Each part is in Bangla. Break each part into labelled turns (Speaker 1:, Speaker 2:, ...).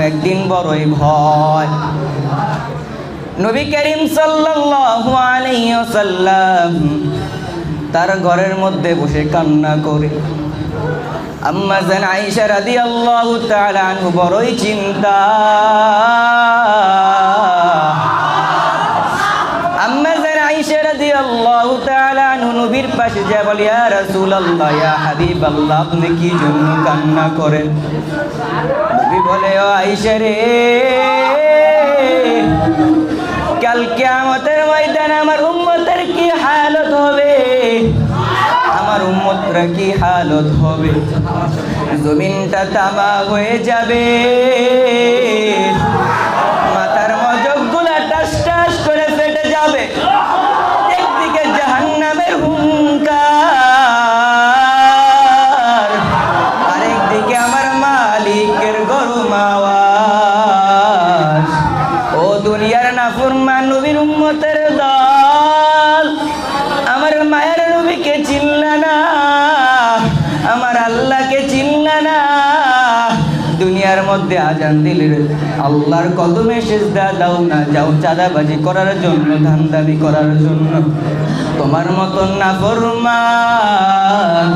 Speaker 1: একদিন বড়ই ভয়। নবী করিম সাল্লাল্লাহু তার ঘরের মধ্যে বসে কান্না করে। আম্মা জান আয়েশা রাদিয়াল্লাহু তাআলা আনহু বড়ই চিন্তা। নবীর পাশে যা বলে, ইয়া রাসূলুল্লাহ, ইয়া আপনি কি জন্য কান্না করেন নবী বলে, ও আয়েশা রে, কাল কিয়ামতের ময়দানে আমার উম্মতের কি হালত হবে? আমার উম্মতরা কি হালত হবে? জমিনটা তামা হয়ে যাবে। গরম আওয়াজ ও দুনিয়ার নাফরমান নবীর উম্মতের দল। আমার মায়ের নবীকে চিনলা না, আমার আল্লাহকে চিনলা না। দুনিয়ার মধ্যে আজান দিলে আল্লাহর কদমে সেজদা দাও না, যাও চাঁদাবাজি করার জন্য ধান্দাবি করার জন্য। তোমার মতন না ফরমান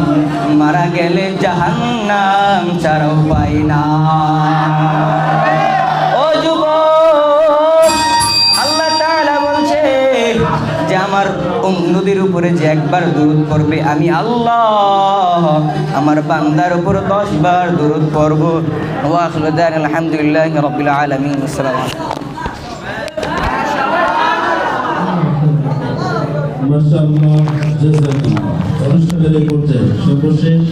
Speaker 1: মারা গেলে জাহান্নাম ছাড়াও পাই না। ও যুবক, আল্লাহ বলছে যে আমার উম নবীর উপরে যে একবার দরুদ পড়বে, আমি আল্লাহ আমার বান্দার উপর দশ বার দরুদ পড়ব। ওয়া আখিরু দাওয়ানা আলহামদুলিল্লাহি রাব্বিল
Speaker 2: সর্বশেষ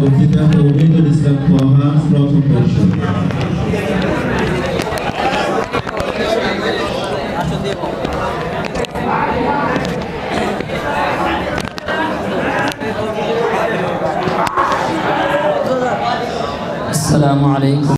Speaker 2: বক্তৃতা তৌহিদুল ইসলাম তোহা প্রথম পরিষদ
Speaker 3: السلام عليكم